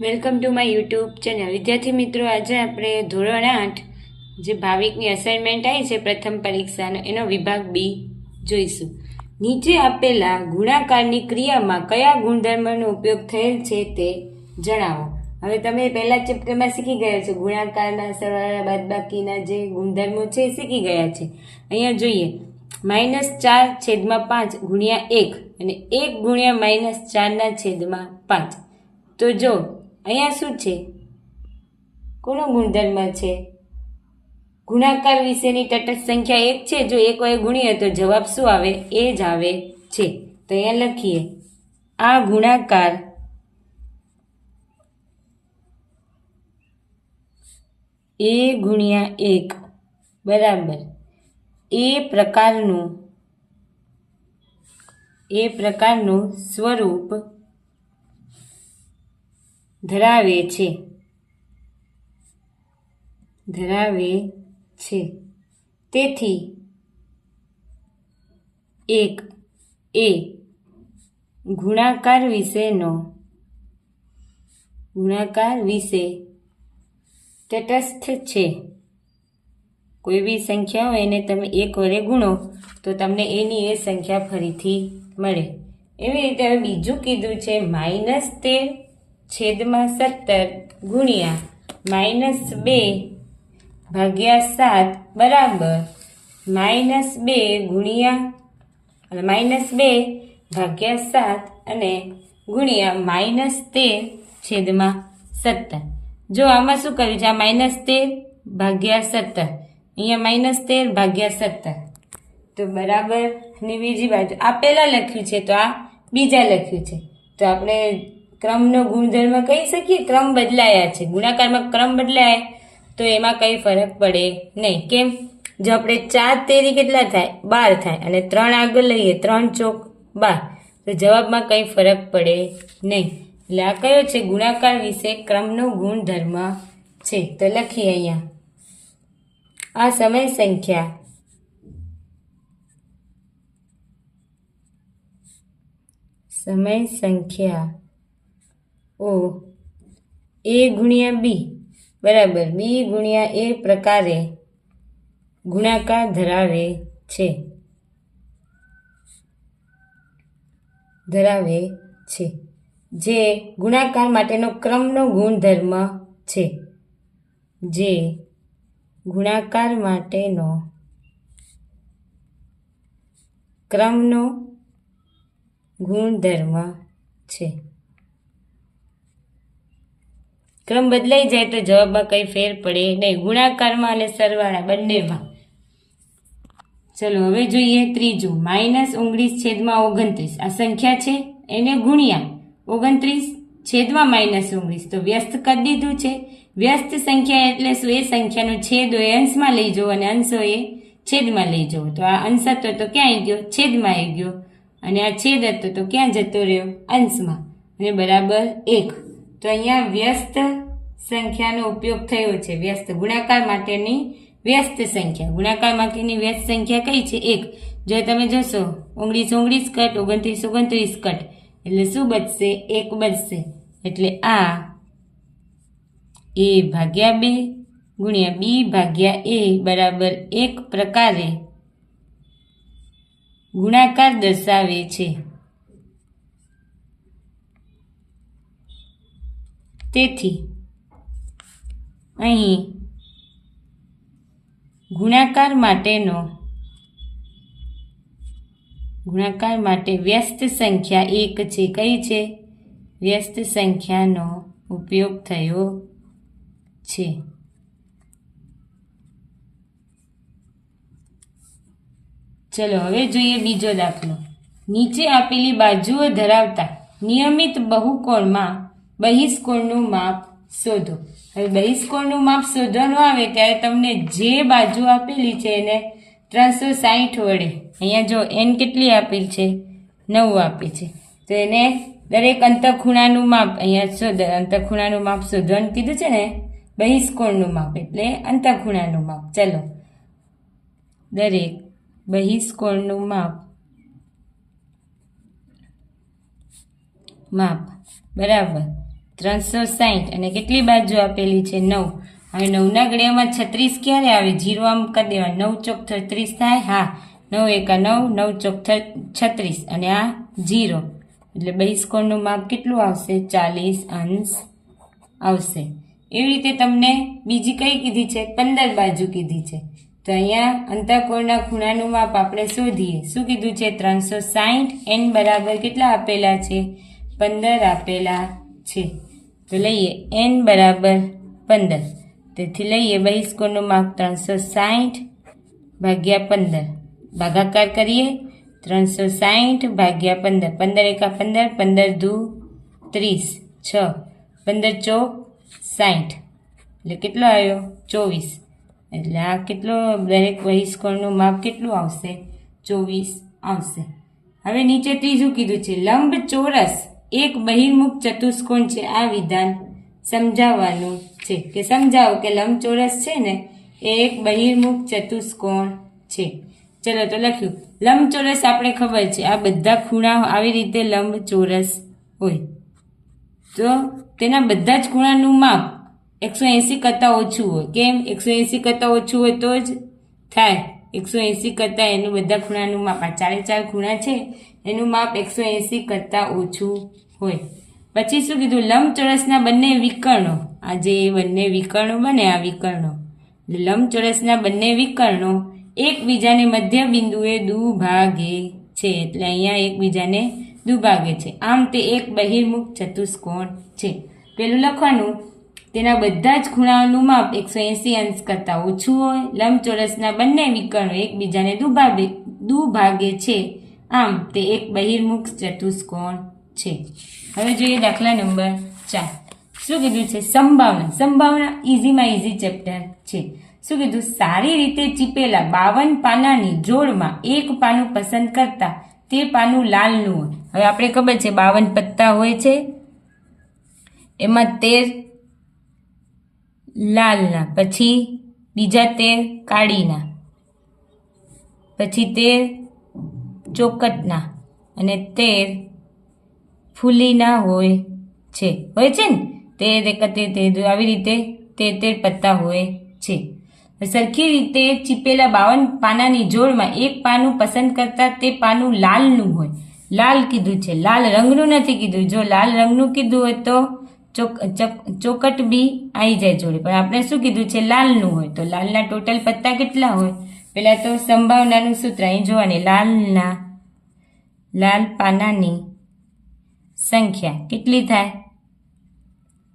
Welcome to my YouTube channel વિદ્યાર્થી મિત્રો, આજે આપણે ધોરણ આઠ જે ભાવિકની અસાઇનમેન્ટ આવી છે પ્રથમ પરીક્ષાનો, એનો વિભાગ બી જોઈશું. નીચે આપેલા ગુણાકારની ક્રિયામાં કયા ગુણધર્મનો ઉપયોગ થયેલ છે તે જણાવો. હવે તમે પહેલા ચેપ્ટરમાં શીખી ગયા છો. ગુણાકારના, સરવાળા, બાદબાકીના જે ગુણધર્મો છે એ શીખી ગયા છે. અહીંયા જોઈએ. માઇનસ ચાર છેદમાં પાંચ ગુણ્યા એક અને એક ગુણ્યા માઇનસ ચારના છેદમાં પાંચ. તો જો અહીંયા શું છે? કોનો ગુણધર્મ છે? ગુણાકાર વિશેની તટસ્થ સંખ્યા એક છે. જો એક વડે ગુણીએ તો જવાબ શું આવે? એ જ આવે છે. તો અહીંયા લખીએ. આ ગુણાકાર એ ગુણ્યા એક. બરાબર. એ પ્રકારનું એ પ્રકારનું સ્વરૂપ ધરાવે છે. ધરાવે છે. તેથી એક એ ગુણાકાર વિશેનો ગુણાકાર વિશે તટસ્થ છે. કોઈ બી સંખ્યા હોય એને તમે એક વડે ગુણો તો તમને એની એ સંખ્યા ફરીથી મળે. એવી રીતે હવે બીજું કીધું છે માઇનસ તેર છેદમાં સત્તર ગુણ્યા માઇનસ બે ભાગ્યા સાત બરાબર. માઇનસ બે ગુણ્યા માઇનસ બે ભાગ્યા સાત અને ગુણ્યા માઇનસ તેર છેદમાં સત્તર. જો આમાં શું કર્યું છે? આ માઇનસ તેર ભાગ્યા સત્તર. અહીંયા માઇનસ તેર ભાગ્યા સત્તર. તો બરાબર. ની બીજી બાજુ આ પહેલાં લખ્યું છે, તો આ બીજા લખ્યું છે. તો આપણે ક્રમનો ગુણધર્મ કહી શકીએ? ક્રમ બદલાયા છે. ગુણાકારમાં ક્રમ બદલાય તો એમાં કંઈ ફરક પડે નહીં. કેમ? જો આપણે ચાર તેરી કેટલા થાય? બાર થાય. અને ત્રણ આગળ લઈએ, ત્રણ ચોક બાર. તો જવાબમાં કંઈ ફરક પડે નહીં. એટલે આ કયો છે? ગુણાકાર વિશે ક્રમનો ગુણધર્મ છે. તો લખીએ અહીંયા. આ સમય સંખ્યા. સમય સંખ્યા. ઓ. એ ગુણ્યા બી. બરાબર. બી ગુણ્યા એ પ્રકારે ગુણાકાર ધરાવે છે. ધરાવે છે. જે ગુણાકાર માટેનો ક્રમનો ગુણધર્મ છે. જે ગુણાકાર માટેનો ક્રમનો ગુણધર્મ છે. ક્રમ બદલાઈ જાય તો જવાબમાં કંઈ ફેર પડે નહીં. ગુણાકારમાં અને સરવાળા બંનેમાં. ચલો, હવે જોઈએ ત્રીજું. માઇનસ ઓગણીસ છેદમાં ઓગણત્રીસ. આ સંખ્યા છે? એને ગુણ્યા. ઓગણત્રીસ છેદમાં માઇનસ ઓગણીસ. તો વ્યસ્ત કરી દીધું છે. વ્યસ્ત સંખ્યા એટલે શું? એ સંખ્યાનો છેદ હોય અંશમાં લઈ જવો અને અંશ એ છેદમાં લઈ જવો તો આ અંશ હતો તો ક્યાં આવી ગયો? છેદમાં આવી ગયો. અને આ છેદ હતો તો ક્યાં જતો રહ્યો? અંશમાં. અને બરાબર એક. તો અહીંયા વ્યસ્ત સંખ્યાનો ઉપયોગ થયો છે. વ્યસ્ત ગુણાકાર માટેની વ્યસ્ત સંખ્યા. ગુણાકાર માટેની વ્યસ્ત સંખ્યા કઈ છે? એક. જો તમે જોશો, ઓગણીસ ઓગણીસ કટ, ઓગણત્રીસ ઓગણત્રીસ કટ. એટલે શું બચશે? એક બચશે. એટલે આ એ ભાગ્યા બે ગુણ્યા બી ભાગ્યા એ બરાબર એક પ્રકારે ગુણાકાર દર્શાવે છે. તેથી અહીં ગુણાકાર માટેનો ગુણાકાર માટે વ્યસ્ત સંખ્યા એક છે. કઈ છે? વ્યસ્ત સંખ્યાનો ઉપયોગ થયો છે. ચલો, હવે જોઈએ બીજો દાખલો. નીચે આપેલી બાજુઓ ધરાવતા નિયમિત બહુકોણમાં બહિષ્કોણનું માપ શોધો. હવે બહિષ્કોણનું માપ શોધવાનું આવે ત્યારે તમને જે બાજુ આપેલી છે એને ત્રણસો સાહીઠ વડે, અહીંયા જો એન કેટલી આપેલ છે? નવું આપી છે. તો એને દરેક અંતઃખૂણાનું માપ અહીંયા શોધ, અંતઃખૂણાનું માપ શોધવાનું કીધું છે ને? બહિષ્કોણનું માપ એટલે અંતઃખૂણાનું માપ. ચલો. દરેક બહિષ્કોણનું માપ માપ બરાબર. ત્રણસો સાહીઠ. અને કેટલી બાજુ આપેલી છે? નવ. હવે નવના ગળિયામાં છત્રીસ ક્યારે આવે? જીરો આમ કરી દેવા નવ ચોક છત્રીસ થાય? હા. નવ એકા નવ નવ ચોક છત્રીસ. અને આ જીરો. એટલે બહિષ્કોણનું માપ કેટલું આવશે? ચાલીસ અંશ આવશે. એવી રીતે તમને બીજી કઈ કીધી છે? પંદર બાજુ કીધી છે. તો અહીંયા અંતઃકોણના ખૂણાનું માપ આપણે શોધીએ. શું કીધું છે? ત્રણસો સાહીઠ. એન બરાબર કેટલા આપેલા છે? પંદર આપેલા. છે. તો લઈએ એન બરાબર પંદર. તેથી લઈએ બહિષ્કોણનું માપ ત્રણસો સાહીઠ ભાગ્યા પંદર. ભાગાકાર કરીએ ત્રણસો સાહીઠ ભાગ્યા પંદર. પંદર એકા પંદર પંદર દુ ત્રીસ. છ. પંદર ચોક સાહીઠ એટલે કેટલો આવ્યો? ચોવીસ. એટલે આ કેટલો, દરેક બહિષ્કોણનું માપ કેટલું આવશે? ચોવીસ આવશે. હવે નીચે ત્રીજું કીધું છે લંબ ચોરસ એક બહિર્મુખ ચતુષ્કોણ છે આ વિધાન સમજાવવાનું છે કે સમજાવો કે લંબચોરસ છે ને, એ એક બહિર્મુખ ચતુષ્કોણ છે. ચલો તો લખ્યું, લંબચોરસ આપણે ખબર છે, આ બધા ખૂણા આવી રીતે લંબચોરસ હોય. તો તેના બધા જ ખૂણાનું માપ એકસો એંસી કરતાં ઓછું હોય. કેમ? એકસો એંસી કરતાં ઓછું હોય તો જ થાય. એકસો એંસી કરતાં એનું બધા ખૂણાનું માપ, આ ચારે ચાર ખૂણા છે, એનું માપ એકસો એંસી કરતાં ઓછું હોય. પછી શું કીધું? લંબચોરસના બંને વિકર્ણો. આ જે બંને વિકર્ણો બને, આ વિકર્ણો. લંબચોરસના બંને વિકર્ણો એકબીજાને મધ્ય બિંદુએ દુભાગે છે. એટલે અહીંયા એકબીજાને દુભાગે છે. આમ તે એક બહિર્મુખ ચતુષ્કોણ છે. પેલું લખવાનું તેના બધા જ ખૂણાઓનું માપ એકસો એંસી અંશ કરતાં ઓછું હોય, લંબચોરસના બંને વિકર્ણો એકબીજાને દુભાગે દુભાગે છે. આમ, તે એક બહિર્મુખ ચતુષ્કોણ છે. હવે જોઈએ દાખલા નંબર ચાર. શું કીધું છે? સંભાવના. સંભાવના ઇઝીમાં ઇઝી ચેપ્ટર છે. શું કીધું? સારી રીતે ચીપેલા બાવન પાનાની જોડમાં એક પાનું પસંદ કરતા તે પાનું લાલનું હોય. હવે આપણે ખબર છે બાવન પત્તા હોય છે. એમાં તેર લાલના, પછી બીજા તેર કાળીના, પછી તેર ચોકટના અને તેર ફૂલીના હોય છે. હોય છે ને? તેર એકત્રીસ તેર આવી રીતે તેર તેર પત્તા હોય છે. સરખી રીતે ચીપેલા બાવન પાનાની જોડમાં એક પાનું પસંદ કરતા તે પાનું લાલનું હોય. લાલ કીધું છે. લાલ રંગનું નથી કીધું. જો લાલ રંગનું કીધું હોય તો ચોકટ બી આવી જાય જોડે. પણ આપણે શું કીધું છે, લાલનું હોય. તો લાલના ટોટલ પત્તા કેટલા હોય? પહેલાં તો સંભાવનાનું સૂત્ર અહીં જોવાની. લાલના, લાલ પાનાની સંખ્યા કેટલી થાય?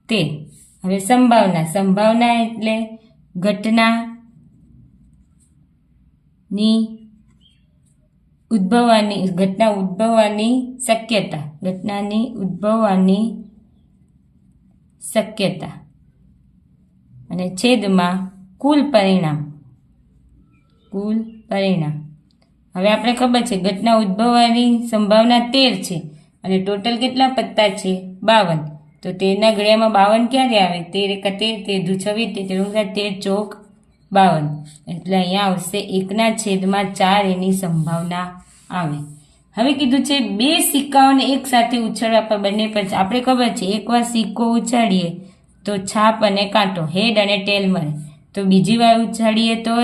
તે હવે સંભાવના. સંભાવના એટલે ઘટના ની ઉદ્ભવવાની, ઘટના ઉદ્ભવવાની શક્યતા. ઘટનાની ઉદ્ભવવાની શક્યતા અને છેદમાં કુલ પરિણામ. કુલ પરિણામ. હવે આપણે ખબર છે, ઘટના ઉદ્ભવવાની સંભાવના તેર છે અને ટોટલ કેટલા પત્તા છે? બાવન. તો તેરના ઘડિયામાં બાવન ક્યારે આવે? તેર એકા તેર તેર દુ છવ્વીસ તેર તેર ચોક બાવન. એટલે અહીંયા આવશે એકના છેદમાં ચાર એની સંભાવના આવે. હવે કીધું છે, બે સિક્કાઓને એક સાથે ઉછાળવા પર બંને પર આપણે ખબર છે, એકવાર સિક્કો ઉછાળીએ તો છાપ અને કાંટો, હેડ અને ટેલ મળે. તો બીજી વાર ઉછાળીએ તો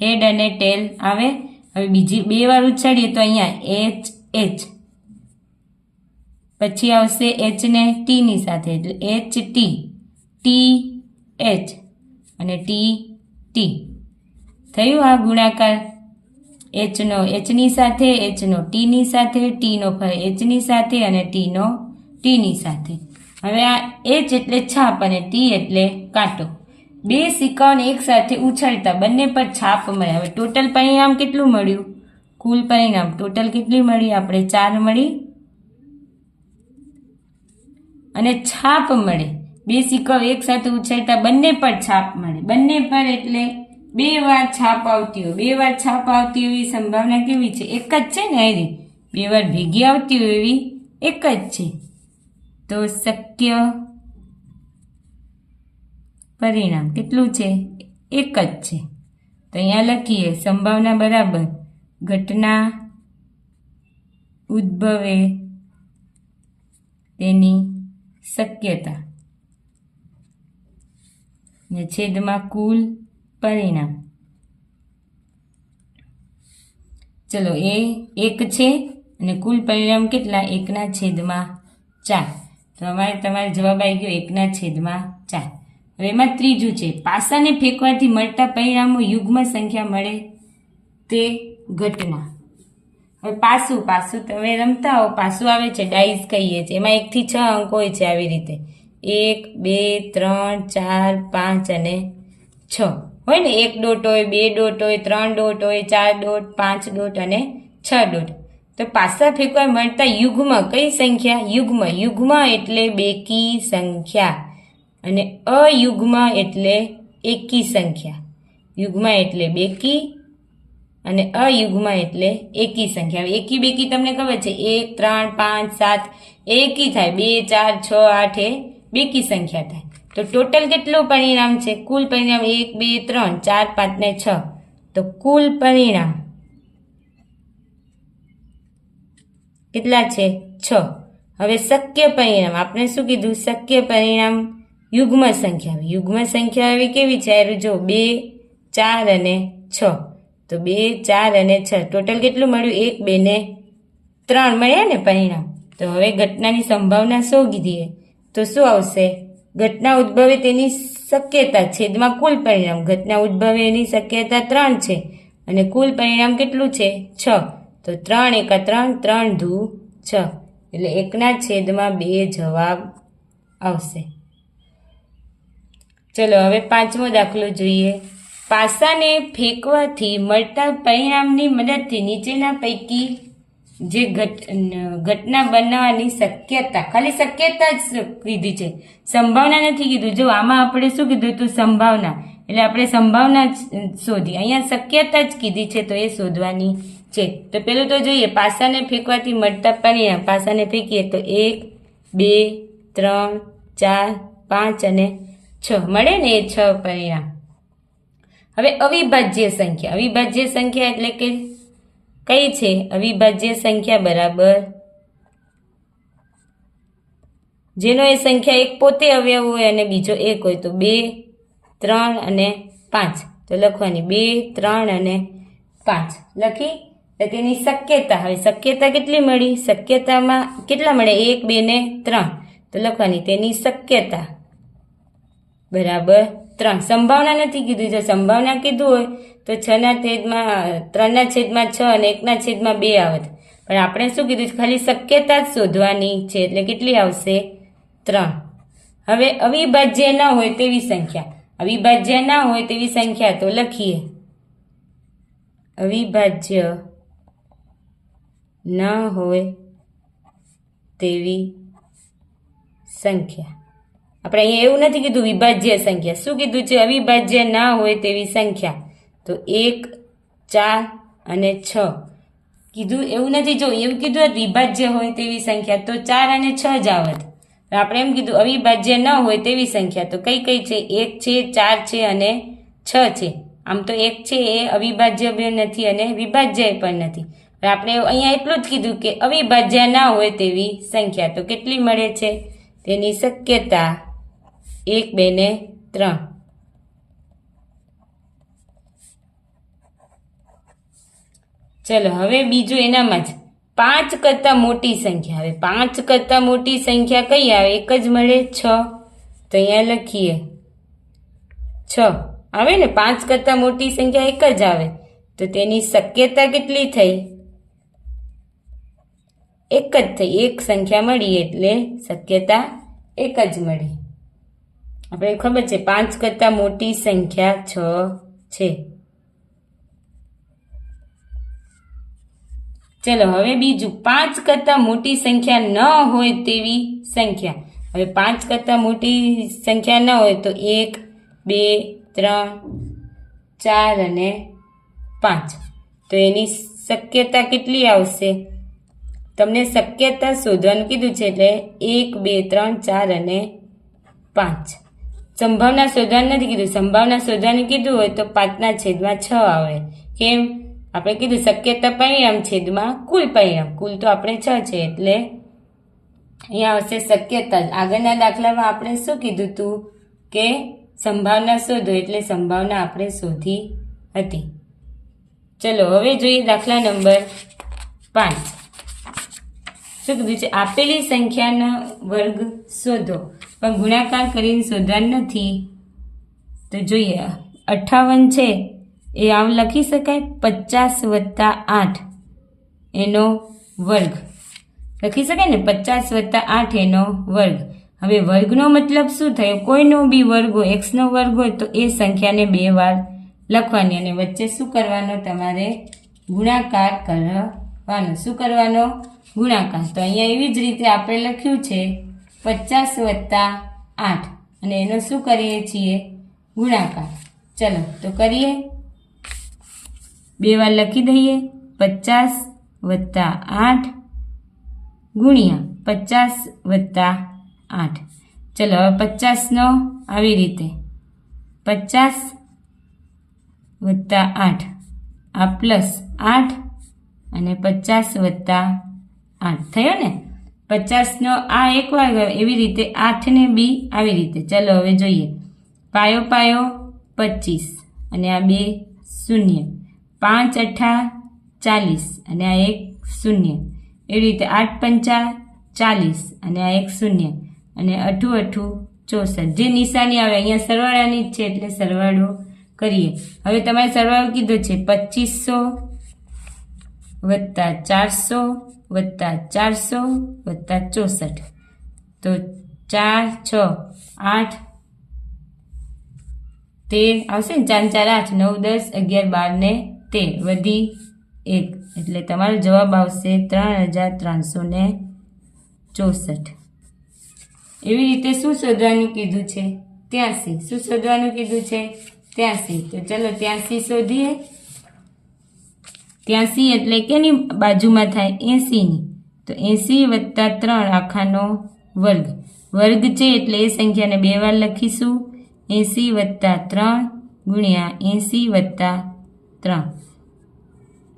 હેડ અને ટેલ આવે. હવે બીજી, બે વાર ઉછાળીએ તો અહીંયા એચ એચ. પછી આવશે એચ ને ટી સાથે, એટલે એચ ટી ટી, એચ અને ટી ટી. થયું આ ગુણાકાર? એચનો એચની સાથે એચનો ટીની સાથે ટીનો ફરી એચની સાથે અને ટીનો ટીની સાથે. હવે આ એચ એટલે છાપ અને ટી એટલે કાંટો. બે સિક્કાઓને એક સાથે ઉછાળતા બંને પર છાપ મળે. હવે ટોટલ પરિણામ કેટલું મળ્યું? કુલ પરિણામ ટોટલ કેટલી મળી? આપણે ચાર મળી. અને છાપ મળે. બે સિક્કાઓ એક સાથે ઉછાળતા બંને પર છાપ મળે. બંને પર એટલે બે વાર છાપ આવતી હોય, બે વાર છાપ આવતી હોય એવી સંભાવના કેવી છે? એક જ છે ને અરે બે વાર ભેગી આવતી હોય એવી એક જ છે. તો શક્ય પરિણામ કેટલું છે? એક જ છે. તો અહીંયા લખીએ, સંભાવના બરાબર. ઘટના ઉદ્ભવે તેની શક્યતા. ને છેદમાં કુલ પરિણામ. ચલો, એ એક છે અને કુલ પરિણામ કેટલા? એકના છેદમાં ચાર. તો અમારે તમારો જવાબ આવી ગયો એકના છેદમાં ચાર. હવે એમાં ત્રીજું છે. પાસાને ફેંકવાથી મળતા પરિણામો યુગ્મ સંખ્યા મળે તે ઘટના. હવે પાસું પાસું તમે રમતા હો. પાસું આવે છે ડાઈસ કહીએ છીએ. એમાં એકથી છ અંક હોય છે આવી રીતે. એક, બે, ત્રણ, ચાર, પાંચ અને છ. હોય ને એક ડોટ હોય, બે ડોટ હોય, ત્રણ ડોટ હોય, ચાર ડોટ, પાંચ ડોટ અને છ ડોટ. તો પાસા ફેંકવા મળતા યુગ્મ કઈ સંખ્યા? યુગ્મ. યુગ્મ એટલે બેકી સંખ્યા. અને અયુગ્મ એટલે એકી સંખ્યા. યુગ્મ એટલે બેકી અને અયુગ્મ એટલે એકી સંખ્યા. એકી બેકી તમને ખબર છે? એક, ત્રણ, પાંચ, સાત. એકી થાય. બે, ચાર, છ, આઠ એ બેકી સંખ્યા થાય. તો ટોટલ કેટલું પરિણામ છે? કુલ પરિણામ એક, બે, ત્રણ, ચાર, પાંચ ને છ. તો કુલ પરિણામ કેટલા છે? છ. હવે શક્ય પરિણામ, આપણે શું કીધું? શક્ય પરિણામ યુગ્મ સંખ્યા યુગ્મ સંખ્યા એવી કેવી છે? આ જો બે, ચાર અને છ. તો બે, ચાર અને છ. ટોટલ કેટલું મળ્યું? એક, બે ને ત્રણ મળ્યા ને પરિણામ. તો હવે ઘટનાની સંભાવના શું કીધી તો શું આવશે? ઘટના ઉદ્ભવે તેની શક્યતા, છેદમાં કુલ પરિણામ. ઘટના ઉદ્ભવે એની શક્યતા ત્રણ છે અને કુલ પરિણામ કેટલું છે? છ. તો ત્રણ એકા ત્રણ ત્રણ ધુ છ. એટલે એકના છેદમાં બે જવાબ આવશે. ચલો, હવે પાંચમો દાખલો જોઈએ. પાસાને ફેંકવાથી મળતા પરિણામની મદદથી નીચેના પૈકી જે ઘટ, ઘટના બનાવવાની શક્યતા, ખાલી શક્યતા જ કીધી છે. સંભાવના નથી કીધું. જો આમાં આપણે શું કીધું હતું? સંભાવના. એટલે આપણે સંભાવના જ શોધી. અહીંયા શક્યતા જ કીધી છે તો એ શોધવાની છે. તો પેલું તો જોઈએ. પાસાને ફેંકવાથી મળતા પરિણામ પાસાને ફેંકીએ તો એક, બે, ત્રણ, ચાર, પાંચ અને છ. મળે ને એ છ પરિણામ? હવે અવિભાજ્ય સંખ્યા. અવિભાજ્ય સંખ્યા એટલે કે કઈ છે? અવિભાજ્ય સંખ્યા બરાબર. જેનો એ સંખ્યા એક પોતે અવયવ હોય અને બીજો એક હોય તો બે, ત્રણ અને પાંચ. તો લખવાની બે, ત્રણ અને પાંચ. લખી? તો તેની શક્યતા હવે શક્યતા કેટલી મળી? શક્યતામાં કેટલા મળે? એક, બે ને ત્રણ. તો લખવાની તેની શક્યતા. બરાબર? ત્રણ સંભાવના નથી કીધું. જો સંભાવના કીધું હોય, તો છના છેદમાં, ત્રણના છેદમાં છ અને એકના છેદમાં બે આવત. પણ આપણે શું કીધું ખાલી શક્યતા જ શોધવાની છે, એટલે કેટલી આવશે? ત્રણ. હવે અવિભાજ્ય ન હોય તેવી સંખ્યા. અવિભાજ્ય ના હોય તેવી સંખ્યા તો લખીએ. અવિભાજ્ય ન હોય તેવી સંખ્યા. આપણે અહીંયા એવું નથી કીધું વિભાજ્ય સંખ્યા. શું કીધું છે? અવિભાજ્ય ના હોય તેવી સંખ્યા. તો એક, ચાર અને છ. કીધું એવું નથી? જો એવું કીધું હોત વિભાજ્ય હોય તેવી સંખ્યા, તો ચાર અને છ જ આવત. આપણે એમ કીધું અવિભાજ્ય ન હોય તેવી સંખ્યા. તો કઈ કઈ છે? એક છે, ચાર છે અને છ છે. આમ તો એક છે એ અવિભાજ્ય પણ નથી અને વિભાજ્ય પણ નથી. આપણે અહીંયા એટલું જ કીધું કે અવિભાજ્ય ના હોય તેવી સંખ્યા. તો કેટલી મળે છે? તેની શક્યતા એક, બે ને ત્રણ. ચલો, હવે બીજું એનામાં જ. પાંચ કરતાં મોટી સંખ્યા. આવે પાંચ કરતાં મોટી સંખ્યા કઈ આવે? એક જ મળે છ. તો અહીંયા લખીએ. છ. આવે ને? પાંચ કરતાં મોટી સંખ્યા એક જ આવે. તો તેની શક્યતા કેટલી થઈ? એક જ થઈ. એક સંખ્યા મળી એટલે શક્યતા એક જ મળી. આપણે ખબર છે, પાંચ કરતાં મોટી સંખ્યા છ છે. ચલો, હવે બીજું. પાંચ કરતાં મોટી સંખ્યા ન હોય તેવી સંખ્યા. હવે પાંચ કરતાં મોટી સંખ્યા ન હોય તો એક, બે, ત્રણ, ચાર અને પાંચ. તો એની શક્યતા કેટલી આવશે? તમને શક્યતા શોધવાનું કીધું છે એટલે એક, બે, ત્રણ, ચાર અને પાંચ. સંભાવના શોધવાનું નથી કીધું. સંભાવના શોધવાનું કીધું હોય તો પાંચના છેદમાં છ આવે. કેમ? આપણે કીધું શક્યતા પરિણામ છેદમાં કુલ પરિણામ. કુલ તો આપણે છ છે એટલે અહીંયા આવશે શક્યતા. આગળના દાખલામાં આપણે શું કીધું હતું કે સંભાવના શોધો એટલે સંભાવના આપણે શોધી હતી. ચલો, હવે જોઈએ દાખલા નંબર પાંચ. શું કીધું છે? આપેલી સંખ્યાના વર્ગ શોધો. પણ ગુણાકાર કરીને શોધવા નથી. તો જોઈએ અઠ્ઠાવન છે, એ આમ લખી શકાય? પચાસ વત્તા આઠ એનો વર્ગ. લખી શકાય ને? પચાસ વત્તા આઠ એનો વર્ગ. હવે વર્ગનો મતલબ શું થયો? કોઈનો બી વર્ગ હોય એક્સનો વર્ગ હોય, તો એ સંખ્યાને બે વાર લખવાની અને વચ્ચે શું કરવાનો? તમારે ગુણાકાર કરવાનો. શું કરવાનો? ગુણાકાર. તો અહીંયા એવી જ રીતે આપણે લખ્યું છે. પચાસ વત્તા આઠ. અને એનો શું કરીએ છીએ? ગુણાકાર. ચલો, તો કરીએ. બે વાર લખી દઈએ. પચાસ વત્તા આઠ ગુણ્યા પચાસ વત્તા આઠ. ચલો, હવે પચાસનો આવી રીતે. પચાસ વત્તા આઠ. આ પ્લસ આઠ અને પચાસ વત્તા આઠ. થયો ને? પચાસનો આ એક વાર ગયો એવી રીતે આઠને બી આવી રીતે. ચલો હવે જોઈએ. પાયો પાયો, પચીસ. અને આ બે શૂન્ય. પાંચ, અઠા, ચાલીસ. અને આ એક શૂન્ય. એવી રીતે આઠ, પંચા, ચાલીસ. અને આ એક શૂન્ય. અને અઠું અઠું, ચોસઠ. જે નિશાની આવે, અહીંયા સરવાળાની જ છે, એટલે સરવાળો કરીએ. હવે તમારે સરવાળો કીધો છે, પચીસો વત્તા ચારસો વત્તા ચારસો વત્તા ચોસઠ. તો ચાર, છ, આઠ, તેર આવશે ને? ચાર ચાર, આઠ, નવ, દસ, અગિયાર, બાર ને તેર. વધી એક. એટલે તમારો જવાબ આવશે ત્રણ હજાર ત્રણસો ને ચોસઠ. એવી રીતે શું શોધવાનું કીધું છે? ત્યાંસી શું શોધવાનું કીધું છે? ત્યાંસી તો ચલો ત્યાંસી શોધીએ. ત્યાંસી એટલે કેની બાજુમાં થાય એંસીની તો એંસી વત્તા ત્રણ આખાનો વર્ગ. વર્ગ છે એટલે એ સંખ્યાને બે વાર લખીશું. એંસી વત્તા ત્રણ ગુણ્યા એંસી વત્તા ત્રણ.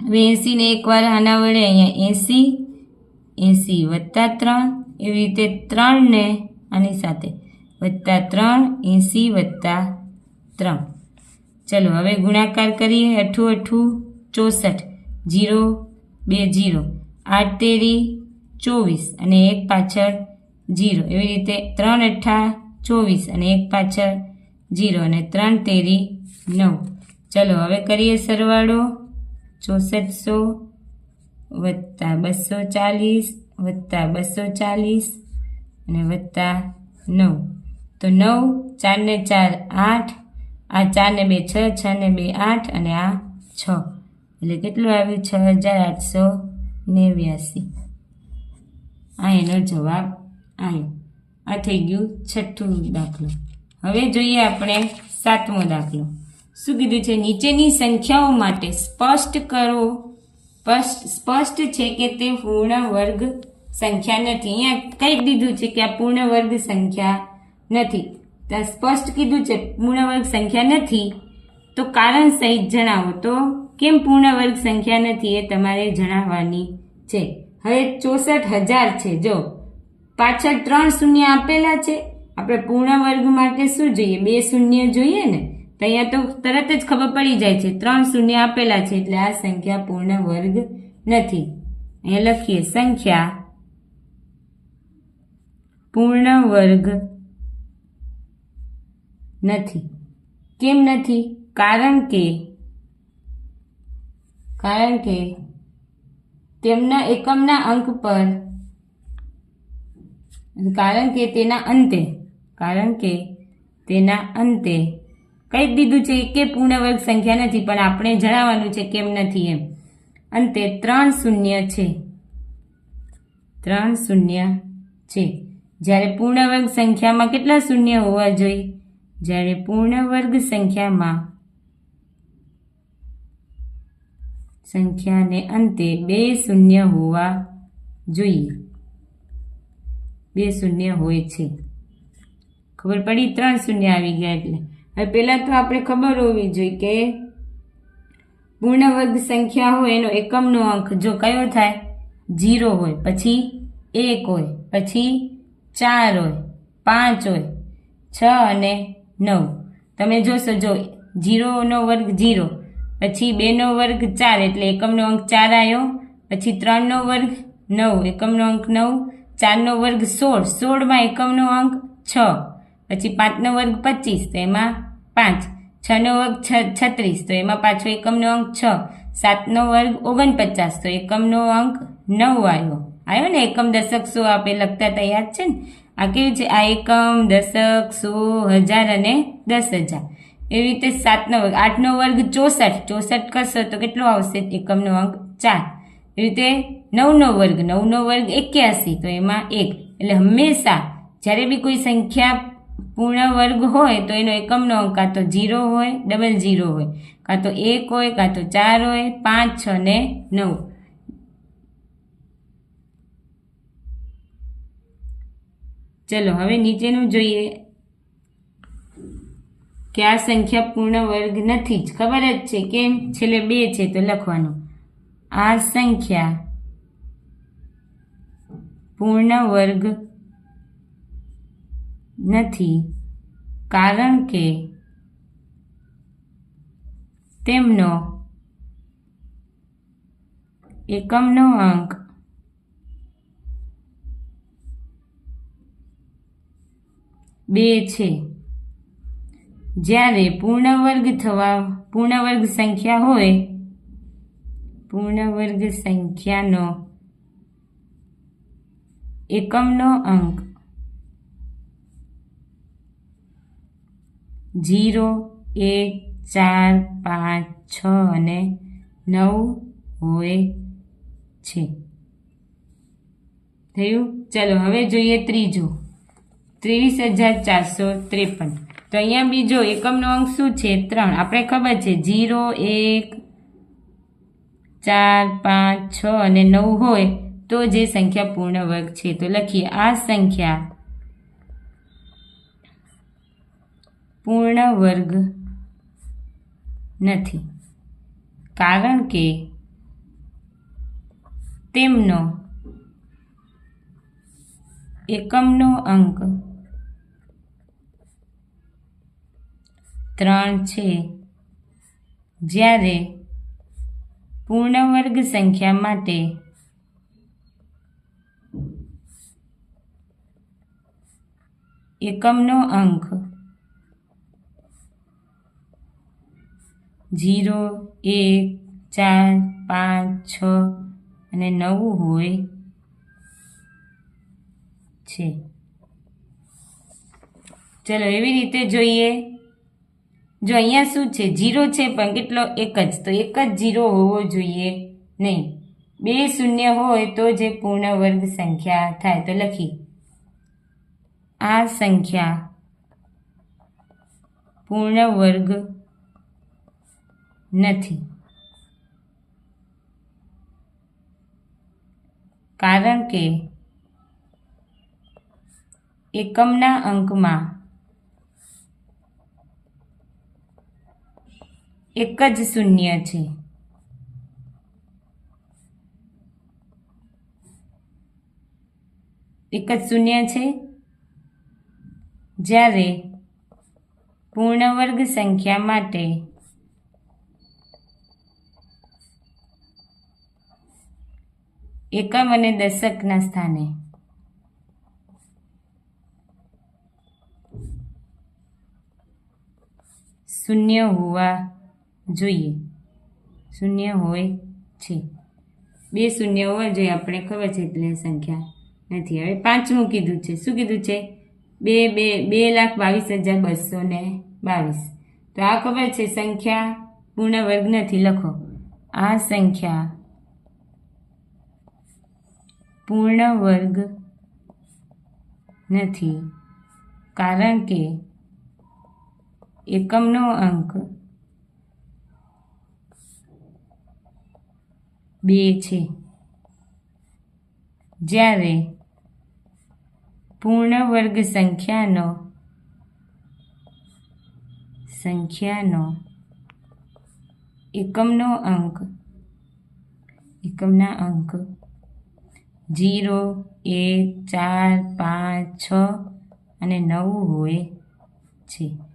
હવે એંસીને એકવાર આના વડે અહીંયા એંસી એંસી વત્તા ત્રણ, એવી રીતે ત્રણને આની સાથે. વત્તા ત્રણ, એંસી વત્તા ત્રણ. ચલો, હવે ગુણાકાર કરીએ. અઠું અઠું ચોસઠ. જીરો બે જીરો. આઠ તેરી ચોવીસ અને એક પાછળ જીરો. એવી રીતે ત્રણ અઠ્ઠા ચોવીસ અને એક પાછળ જીરો અને ત્રણ તેરી નવ. ચલો, હવે કરીએ સરવાળો. ચોસઠસો વત્તા બસો ચાલીસ વત્તા બસો ચાલીસ અને વત્તા નવ. તો નવ ચારને ચાર આઠ, આ ચારને બે છ છ ને બે આઠ અને આ છ. એટલે કેટલું આવ્યું? છ હજાર આઠસો નેવ્યાસી. આ એનો જવાબ આવ્યો આ થઈ ગયું છઠ્ઠું દાખલો. હવે જોઈએ આપણે સાતમો દાખલો. શું કીધું છે? નીચેની સંખ્યાઓ માટે સ્પષ્ટ કરો. સ્પષ્ટ છે કે તે પૂર્ણ વર્ગ સંખ્યા નથી. અહીંયા કંઈક દીધું છે કે આ પૂર્ણ વર્ગ સંખ્યા નથી. ત્યાં સ્પષ્ટ કીધું છે પૂર્ણ વર્ગ સંખ્યા નથી. તો કારણ સહિત જણાવો. તો કેમ પૂર્ણ વર્ગ સંખ્યા નથી એ તમારે જણાવવાની છે. હવે ચોસઠ હજાર છે. જો, પાછળ ત્રણ શૂન્ય આપેલા છે. આપણે પૂર્ણ વર્ગ માટે શું જોઈએ? બે શૂન્ય જોઈએ ને? તો અહીંયા તો તરત જ ખબર પડી જાય છે. ત્રણ શૂન્ય આપેલા છે એટલે આ સંખ્યા પૂર્ણ વર્ગ નથી. અહીંયા લખીએ, સંખ્યા પૂર્ણ વર્ગ નથી. કેમ નથી? કારણ કે કારણ કે તેમના એકમના અંક પર કારણ કે તેના અંતે, કારણ કે તેના અંતે કહી દીધું છે કે પૂર્ણ વર્ગ સંખ્યા નથી, પણ આપણે જણાવવાનું છે કેમ નથી એમ. અંતે ત્રણ શૂન્ય છે. ત્રણ શૂન્ય છે. જ્યારે પૂર્ણ વર્ગ સંખ્યામાં કેટલા શૂન્ય હોવા જોઈએ? જ્યારે પૂર્ણ વર્ગ સંખ્યામાં સંખ્યાને અંતે બે શૂન્ય હોવા જોઈએ. બે શૂન્ય હોય છે. ખબર પડી? ત્રણ શૂન્ય આવી ગયા એટલે. હવે પહેલાં તો આપણે ખબર હોવી જોઈએ કે પૂર્ણવર્ગ સંખ્યા હોય એનો એકમનો અંક જો કયો થાય? જીરો હોય, પછી એક હોય, પછી ચાર હોય, પાંચ હોય, છ અને નવ. તમે જોશો જો જીરોનો વર્ગ જીરો પછી બેનો વર્ગ ચાર એટલે એકમનો અંક ચાર આવ્યો. પછી ત્રણનો વર્ગ નવ, એકમનો અંક નવ. ચારનો વર્ગ સોળ, સોળમાં એકમનો અંક છ. પછી પાંચનો વર્ગ પચીસ, તો એમાં પાંચ. છનો વર્ગ છ, છત્રીસ, તો એમાં પાછો એકમનો અંક છ. સાતનો વર્ગ ઓગણપચાસ, તો એકમનો અંક નવ આવ્યો. આવ્યો ને એકમ દશક સો આપણે લખતા તૈયાર છે ને? આ કેવું છે? આ એકમ દશક સો હજાર અને દસ હજાર. એવી રીતે સાતનો વર્ગ, આઠનો વર્ગ ચોસઠ ચોસઠ કરશો તો કેટલો આવશે? એકમનો અંક ચાર. એ રીતે નવનો વર્ગ નવનો વર્ગ એક્યાસી, તો એમાં એક. એટલે હંમેશા જ્યારે બી કોઈ સંખ્યા પૂર્ણ વર્ગ હોય તો એનો એકમનો અંક કાં તો જીરો હોય, ડબલ જીરો હોય. કાં તો એક હોય, કાં તો ચાર હોય, પાંચ, છ ને નવ. ચલો, હવે નીચેનું જોઈએ. કે આ સંખ્યા પૂર્ણ વર્ગ નથી જ. ખબર જ છે કેમ? છેલ્લે બે છે તો લખવાનું. આ સંખ્યા પૂર્ણ વર્ગ નથી કારણ કે તેમનો એકમનો અંક બે છે. જ્યારે પૂર્ણવર્ગ થવા, પૂર્ણવર્ગ સંખ્યા હોય, પૂર્ણવર્ગ સંખ્યાનો એકમનો અંક જીરો એક, ચાર, પાંચ, છ અને નવ હોય છે. થયું? ચલો, હવે જોઈએ ત્રીજું. ત્રેવીસ હજાર ચારસો ત્રેપન. તો અહીંયા બીજો એકમનો અંક શું છે? ત્રણ. આપણે ખબર છે, જીરો, એક, ચાર, પાંચ, છ અને નવ હોય તો જે સંખ્યા પૂર્ણ વર્ગ છે. તો લખીએ, આ સંખ્યા પૂર્ણ વર્ગ નથી. કારણ કે તેમનો એકમનો અંક ત્રણ છે. જ્યારે પૂર્ણ વર્ગ સંખ્યા માટે એકમનો અંક ઝીરો, એક, ચાર, પાંચ, છ અને નવું હોય છે. ચલો એવી રીતે જોઈએ. જો અહીંયા શું છે? જીરો છે, પણ કેટલો? એક જ. તો એક જ જીરો હોવો જોઈએ. નહીં. બે શૂન્ય હોય તો જે પૂર્ણ વર્ગ સંખ્યા થાય. તો લખી. આ સંખ્યા પૂર્ણ વર્ગ નથી. કારણ કે એકમના અંકમાં એક જ શૂન્ય છે. એક જ શૂન્ય છે. જ્યારે પૂર્ણ વર્ગ સંખ્યા માટે એકમ અને દશકના સ્થાને શૂન્ય હોવા જોઈએ. શૂન્ય હોય છે. બે શૂન્ય હોવા જોઈએ આપણે ખબર છે એટલે સંખ્યા નથી. હવે પાંચમું કીધું છે. શું કીધું છે? બે બે બે લાખ બાવીસ હજાર બસો ને બાવીસ. તો આ ખબર છે સંખ્યા પૂર્ણ વર્ગ નથી લખો. આ સંખ્યા પૂર્ણ વર્ગ નથી કારણ કે એકમનો અંક બે છે. જ્યારે પૂર્ણ વર્ગ સંખ્યાનો સંખ્યાનો એકમનો અંક, એકમના અંક જીરો એક, ચાર, પાંચ, છ અને નવ હોય છે.